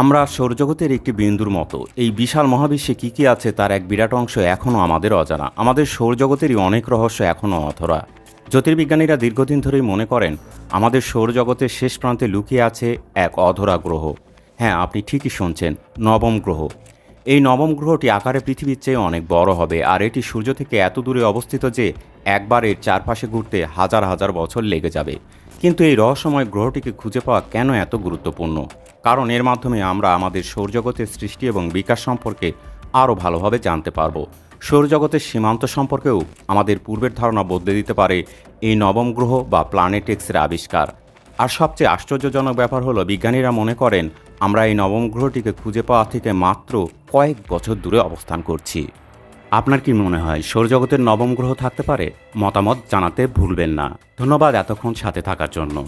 আমরা সৌরজগতের একটি বিন্দুর মতো। এই বিশাল মহাবিশ্বে কী কী আছে তার এক বিরাট অংশ এখনও আমাদের অজানা। আমাদের সৌরজগতেরই অনেক রহস্য এখনও অথরা জ্যোতির্বিজ্ঞানীরা দীর্ঘদিন ধরেই মনে করেন, আমাদের সৌরজগতের শেষ প্রান্তে লুকিয়ে আছে এক অধরা গ্রহ। হ্যাঁ আপনি ঠিকই শুনছেন, নবম গ্রহ। এই নবম গ্রহটি আকারে পৃথিবীর চেয়ে অনেক বড় হবে, আর এটি সূর্য থেকে এত দূরে অবস্থিত যে একবার এর চারপাশে ঘুরতে হাজার হাজার বছর লেগে যাবে। কিন্তু এই রহস্যময় গ্রহটিকে খুঁজে পাওয়া কেন এত গুরুত্বপূর্ণ? কারণ এর মাধ্যমে আমরা আমাদের সৌরজগতের সৃষ্টি এবং বিকাশ সম্পর্কে আরও ভালোভাবে জানতে পারব। সৌরজগতের সীমান্ত সম্পর্কেও আমাদের পূর্বের ধারণা বদলে দিতে পারে এই নবম গ্রহ বা প্ল্যানেটেক্সের আবিষ্কার। আর সবচেয়ে আশ্চর্যজনক ব্যাপার হলো, বিজ্ঞানীরা মনে করেন, আমরা এই নবম গ্রহটিকে খুঁজে পাওয়া থেকে মাত্র কয়েক বছর দূরে অবস্থান করছি। আপনার কি মনে হয় সৌরজগতের নবম গ্রহ থাকতে পারে? মতামত জানাতে ভুলবেন না। ধন্যবাদ এতক্ষণ সাথে থাকার জন্য।